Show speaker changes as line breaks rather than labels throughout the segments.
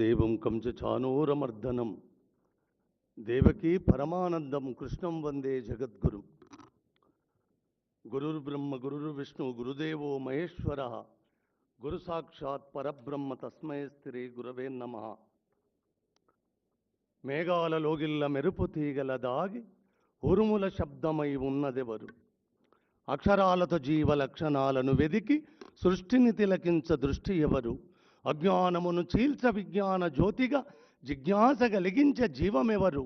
దేవం కంచ చానూరమర్దనం దేవకి పరమానందం కృష్ణం వందే జగద్గురు బ్రహ్మ గురు విష్ణు గురుదేవో మహేశ్వర గురు సాక్షాత్ పరబ్రహ్మ తస్మయ స్త్రీ గురవే నమ మేఘాలలోగిల్ల మెరుపు తీగల దాగి ఉరుముల శబ్దమై ఉన్నదెవరు అక్షరాలతో జీవ లక్షణాలను వెదికి సృష్టిని తిలకించ దృష్టి ఎవరు అజ్ఞానమును చీల్చ విజ్ఞాన జ్యోతిగా జిజ్ఞాస కలిగించే జీవమెవరు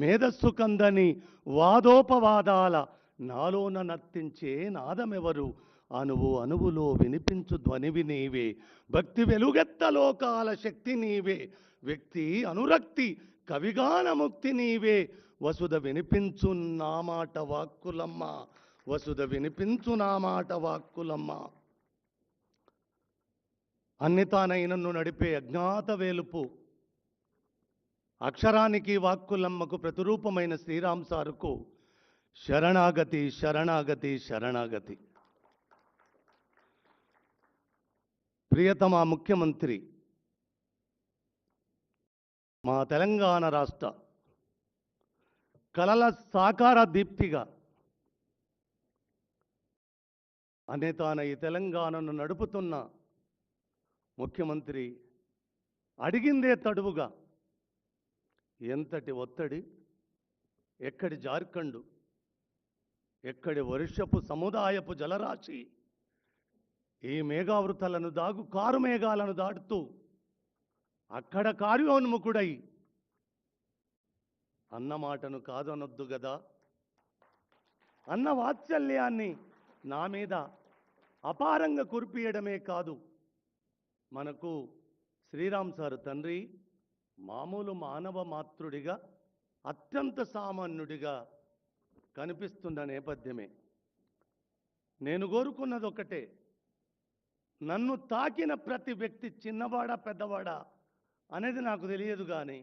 మేధస్సు కందని వాదోపవాదాల నాలోన నర్తించే నాదమెవరు అనువు అనువులో వినిపించు ధ్వనివి నీవే భక్తి వెలుగెత్త లోకాల శక్తి నీవే వ్యక్తి అనురక్తి కవిగాన ముక్తి నీవే వసుధ వినిపించు నా మాట వాక్కులమ్మ వసుధ వినిపించు నా మాట వాక్కులమ్మ అన్నితానైనను నడిపే అజ్ఞాత వేలుపు అక్షరానికి వాక్కులమ్మకు ప్రతిరూపమైన శ్రీరామ్ సారుకు శరణాగతి శరణాగతి శరణాగతి ప్రియతమ ముఖ్యమంత్రి మా తెలంగాణ రాష్ట్ర కళల సాకార దీప్తిగా అనే ఈ తెలంగాణను నడుపుతున్న ముఖ్యమంత్రి అడిగిందే తడువుగా ఎంతటి ఒత్తిడి ఎక్కడి జార్ఖండ్ ఎక్కడి వర్షపు సముదాయపు జలరాశి ఈ మేఘావృతలను దాగు కారు మేఘాలను దాటుతూ అక్కడ కార్యోన్ముఖుడై అన్నమాటను కాదనొద్దు గదా అన్న వాత్సల్యాన్ని నా మీద అపారంగా కురిపియడమే కాదు మనకు శ్రీరామ్ సార్ తండ్రి మామూలు మానవ మాతృడిగా అత్యంత సామాన్యుడిగా కనిపిస్తున్న నేపథ్యమే నేను కోరుకున్నది ఒకటే నన్ను తాకిన ప్రతి వ్యక్తి చిన్నవాడా పెద్దవాడా అనేది నాకు తెలియదు కానీ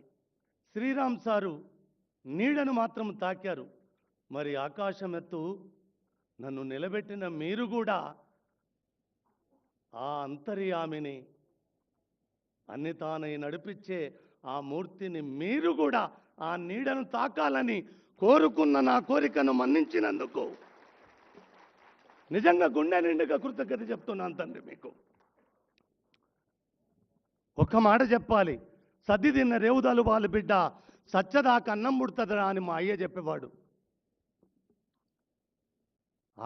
శ్రీరామ్ సారు నీడను మాత్రం తాకారు మరి ఆకాశం ఎత్తు నన్ను నిలబెట్టిన మీరు కూడా ఆ అంతర్యామిని అన్ని తానై నడిపించే ఆ మూర్తిని మీరు కూడా ఆ నీడను తాకాలని కోరుకున్న నా కోరికను మన్నించినందుకు నిజంగా గుండె నిండుగా కృతజ్ఞత చెప్తున్నాను తండ్రి మీకు ఒక్క మాట చెప్పాలి సద్ది తిన్న రేవుదలు వాళ్ళు బిడ్డ సచ్చదా కన్నం ముడుతుందిరా అని మా అయ్య చెప్పేవాడు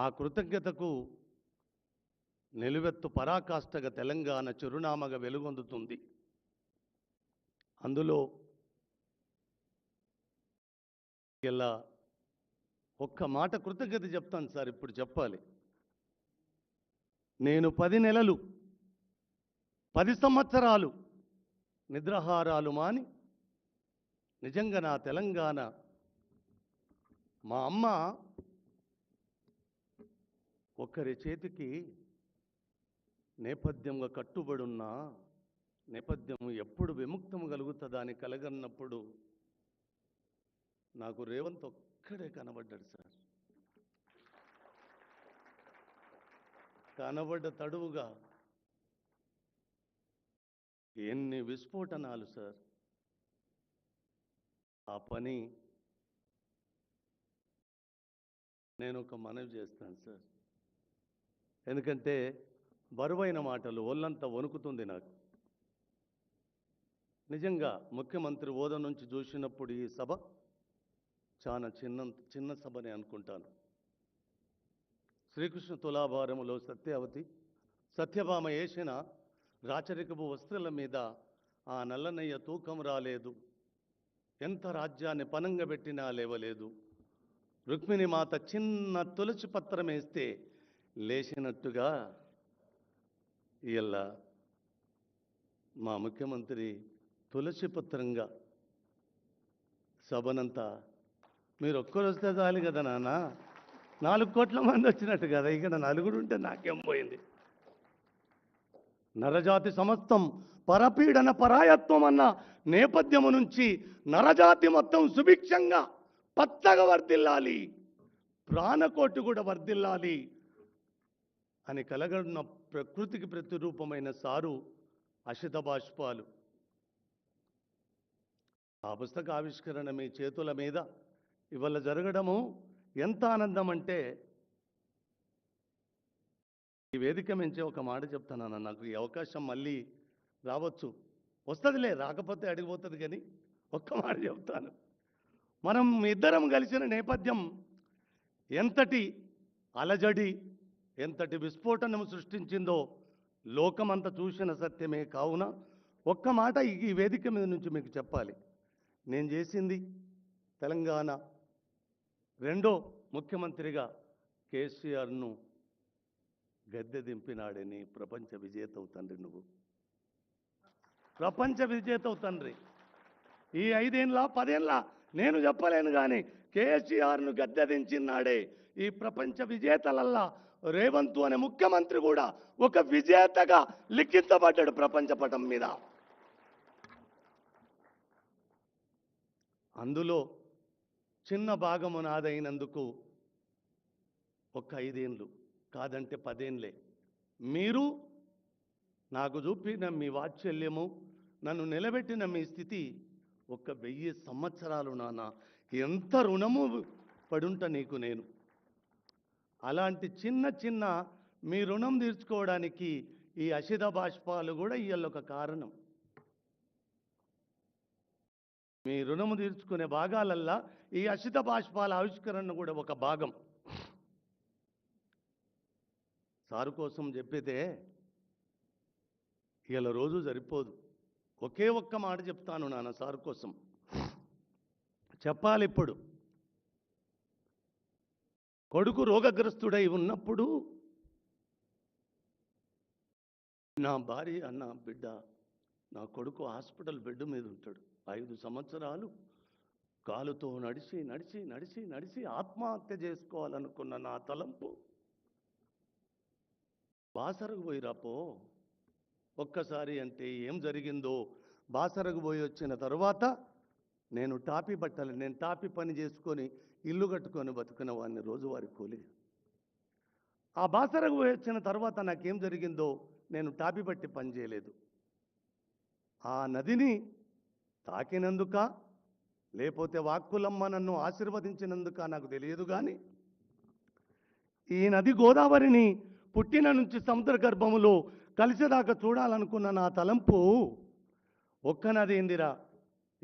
ఆ కృతజ్ఞతకు నిలువెత్తు పరాకాష్ఠగా తెలంగాణ చిరునామగా వెలుగొందుతుంది అందులో ఇలా ఒక్క మాట కృతజ్ఞత చెప్తాను సార్ ఇప్పుడు చెప్పాలి నేను పది నెలలు పది సంవత్సరాలు నిద్రహారాలు మాని నిజంగా నా తెలంగాణ మా అమ్మ ఒకరి చేతికి నేపథ్యంగా కట్టుబడున్నా నేపథ్యము ఎప్పుడు విముక్తము కలుగుతుందా అని కలగన్నప్పుడు నాకు రేవంత్ ఒక్కడే కనబడ్డాడు సార్ కనబడ్డ తడువుగా ఎన్ని విస్ఫోటనాలు సార్ ఆ పని నేను ఒక మనవి చేస్తాను సార్ ఎందుకంటే బరువైన మాటలు ఒళ్ళంతా వణుకుతుంది నాకు నిజంగా ముఖ్యమంత్రి హోదా నుంచి చూసినప్పుడు ఈ సభ చాలా చిన్న చిన్న సభని అనుకుంటాను శ్రీకృష్ణ తులాభారములో సత్యవతి సత్యభామ వేసిన రాచరికపు వస్త్రల మీద ఆ నల్లనయ్య తూకం రాలేదు ఎంత రాజ్యాన్ని పనంగా పెట్టినా లేవలేదు రుక్మిణి మాత చిన్న తులసి పత్రం వేస్తే లేచినట్టుగా ఇలా మా ముఖ్యమంత్రి తులసి పుత్రంగా శోభనంతా మీరు ఒక్కరు వస్తే చాలి కదా నాన్న నాలుగు కోట్ల మంది వచ్చినట్టు కదా ఇక నలుగురు ఉంటే నాకేం పోయింది నరజాతి సమస్తం పరపీడన పరాయత్వం అన్న నేపథ్యము నుంచి నరజాతి మొత్తం సుభిక్షంగా పచ్చగా వర్ధిల్లాలి ప్రాణకోటి కూడా వర్ధిల్లాలి అని కలగడున్న ప్రకృతికి ప్రతిరూపమైన సారు అశిత బాష్పాలు ఆ పుస్తక ఆవిష్కరణ మీ చేతుల మీద ఇవాళ జరగడము ఎంత ఆనందం అంటే ఈ వేదిక మించి ఒక మాట చెప్తానన్న నాకు ఈ అవకాశం మళ్ళీ రావచ్చు వస్తుందిలే రాకపోతే అడిగిపోతుంది కానీ ఒక్క మాట చెప్తాను మనం ఇద్దరం కలిసిన నేపథ్యం ఎంతటి అలజడి ఎంతటి విస్ఫోటనం సృష్టించిందో లోకమంతా చూసిన సత్యమే కావున ఒక్క మాట ఈ వేదిక మీద నుంచి మీకు చెప్పాలి నేను చేసింది తెలంగాణ రెండో ముఖ్యమంత్రిగా కేసీఆర్ను గద్దె దింపినాడని ప్రపంచ విజేత అవుతండ్రి నువ్వు ప్రపంచ విజేత అవుతండ్రి ఈ ఐదేళ్ళ పదేళ్ళ నేను చెప్పలేను కానీ కేసీఆర్ను దించినాడే ఈ ప్రపంచ విజేతలల్లా రేవంత్ అనే ముఖ్యమంత్రి కూడా ఒక విజేతగా లిఖించబడ్డాడు ప్రపంచ పటం మీద అందులో చిన్న భాగము నాదైనందుకు ఒక ఐదేండ్లు కాదంటే పదేండ్లే మీరు నాకు చూపిన మీ వాత్సల్యము నన్ను నిలబెట్టిన మీ స్థితి ఒక వెయ్యి సంవత్సరాలు నాన్న ఎంత రుణము పడుంట నీకు నేను అలాంటి చిన్న చిన్న మీ రుణం తీర్చుకోవడానికి ఈ అషిధ బాష్పాలు కూడా ఒక కారణం మీ రుణము తీర్చుకునే భాగాలల్లా ఈ అసిత బాష్పాల ఆవిష్కరణ కూడా ఒక భాగం సారు కోసం చెప్పితే ఇలా రోజు సరిపోదు ఒకే ఒక్క మాట చెప్తాను నాన్న సారు కోసం చెప్పాలి ఇప్పుడు కొడుకు రోగగ్రస్తుడై ఉన్నప్పుడు నా భార్య అన్న బిడ్డ నా కొడుకు హాస్పిటల్ బెడ్ మీద ఉంటాడు ఐదు సంవత్సరాలు కాలుతో నడిచి నడిచి నడిచి నడిచి ఆత్మహత్య చేసుకోవాలనుకున్న నా తలంపు బాసరకు పోయిరాపో ఒక్కసారి అంటే ఏం జరిగిందో బాసరకు పోయి వచ్చిన తరువాత నేను టాపీ బట్టలు నేను టాపీ పని చేసుకొని ఇల్లు కట్టుకొని బతుకున్న వాడిని రోజువారి కూలి ఆ బాసరకు పోయి వచ్చిన తర్వాత నాకేం జరిగిందో నేను టాపీ బట్టి పని చేయలేదు ఆ నదిని తాకినందుక లేకపోతే వాక్కులమ్మ నన్ను ఆశీర్వదించినందుక నాకు తెలియదు కానీ ఈ నది గోదావరిని పుట్టిన నుంచి సముద్ర గర్భములో కలిసేదాకా చూడాలనుకున్న నా తలంపు ఒక్క నది ఇందిరా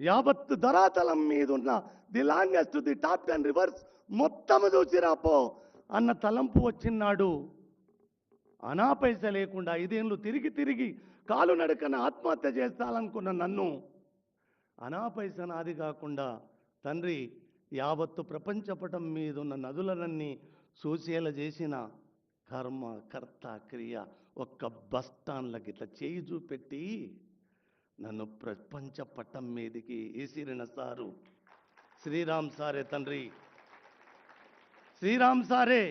యావత్తు ధరాతలం మీద ఉన్న the longest the top ten rivers మొత్తం చూసిరాపో అన్న తలంపు వచ్చినాడు అనా పైస లేకుండా ఇదేండ్లు తిరిగి తిరిగి కాలు నడకన ఆత్మహత్య చేస్తాలనుకున్న నన్ను అనాపైసనాది కాకుండా తండ్రి యావత్తు ప్రపంచపటం మీద ఉన్న నదులనన్నీ సూచేలా చేసిన కర్మ కర్త క్రియ ఒక్క బస్తాన్లకి ఇట్లా చేయి చూపెట్టి నన్ను ప్రపంచ పట్టం మీదికి ఈసిరిన సారు శ్రీరామ్ సారే తండ్రి శ్రీరామ్ సారే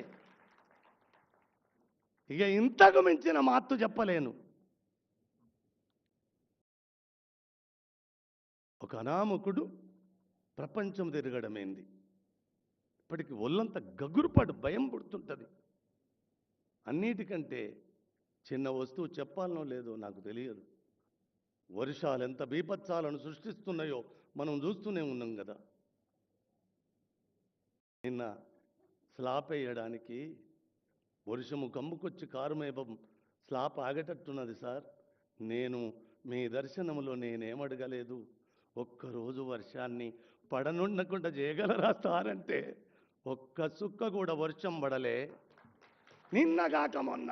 ఇక ఇంతకు మించిన మాత్తు చెప్పలేను ఒక అనామకుడు ప్రపంచం తిరగడమేంది ఇప్పటికి ఒళ్ళంత గగురుపాటు భయం పుడుతుంటుంది అన్నిటికంటే చిన్న వస్తువు చెప్పాలనో లేదో నాకు తెలియదు వర్షాలు ఎంత బీపత్సాలను సృష్టిస్తున్నాయో మనం చూస్తూనే ఉన్నాం కదా నిన్న స్లాప్ వేయడానికి వర్షము కమ్ముకొచ్చి కారుమేపం స్లాప్ ఆగేటట్టున్నది సార్ నేను మీ దర్శనంలో నేనేమడగలేదు ఒక్కరోజు వర్షాన్ని పడనుండకుండా చేయగలరా సార్ ఒక్క సుక్క కూడా వర్షం పడలే నిన్నగాక మొన్న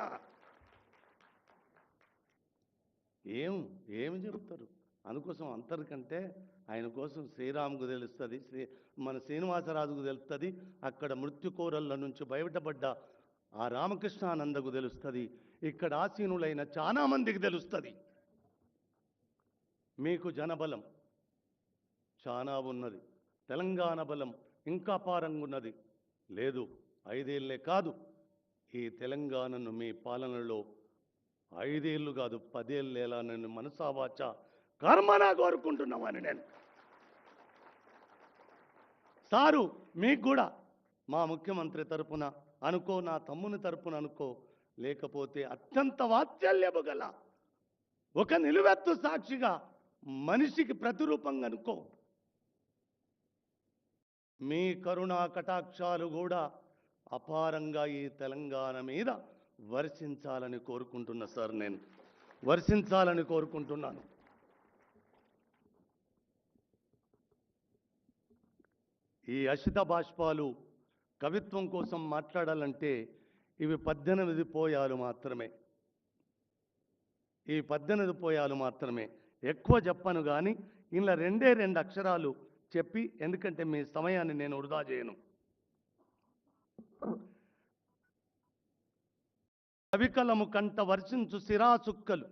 ఏం ఏమి చెబుతారు అందుకోసం అంతరికంటే ఆయన కోసం శ్రీరాముకు తెలుస్తుంది శ్రీ మన శ్రీనివాసరాజుకు తెలుస్తుంది అక్కడ మృత్యుకోరళ్ళ నుంచి బయటపడ్డ ఆ రామకృష్ణానందకు తెలుస్తుంది ఇక్కడ ఆసీనులైన చాలామందికి తెలుస్తుంది మీకు జనబలం చాలా ఉన్నది తెలంగాణ బలం ఇంకా పారంగా ఉన్నది లేదు ఐదేళ్లే కాదు ఈ తెలంగాణను మీ పాలనలో ఐదేళ్ళు కాదు పదేళ్ళేలా ఎలా నేను మనసావాచ కర్మనా కోరుకుంటున్నామని నేను సారు మీకు కూడా మా ముఖ్యమంత్రి తరపున అనుకో నా తమ్ముని తరపున అనుకో లేకపోతే అత్యంత వాత్సల్యము గల ఒక నిలువెత్తు సాక్షిగా మనిషికి ప్రతిరూపంగా అనుకో మీ కరుణా కటాక్షాలు కూడా అపారంగా ఈ తెలంగాణ మీద వర్షించాలని కోరుకుంటున్నా సార్ నేను వర్షించాలని కోరుకుంటున్నాను ఈ అషిత బాష్పాలు కవిత్వం కోసం మాట్లాడాలంటే ఇవి పద్దెనిమిది పోయాలు మాత్రమే ఈ పద్దెనిమిది పోయాలు మాత్రమే ఎక్కువ చెప్పను కానీ ఇలా రెండే రెండు అక్షరాలు చెప్పి ఎందుకంటే మీ సమయాన్ని నేను వృధా చేయను కవికలము కంట వర్షించు సిరాసుక్కలు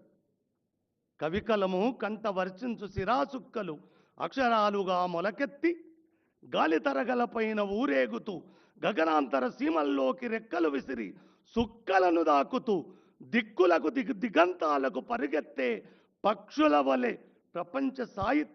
కవికలము కంట వర్షించు సిరాసుక్కలు అక్షరాలుగా మొలకెత్తి గాలి తరగలపైన ఊరేగుతూ గగనాంతర సీమల్లోకి రెక్కలు విసిరి సుక్కలను దాకుతూ దిక్కులకు దిగ్ దిగంతాలకు పరిగెత్తే పక్షుల వలె ప్రపంచ సాహిత్య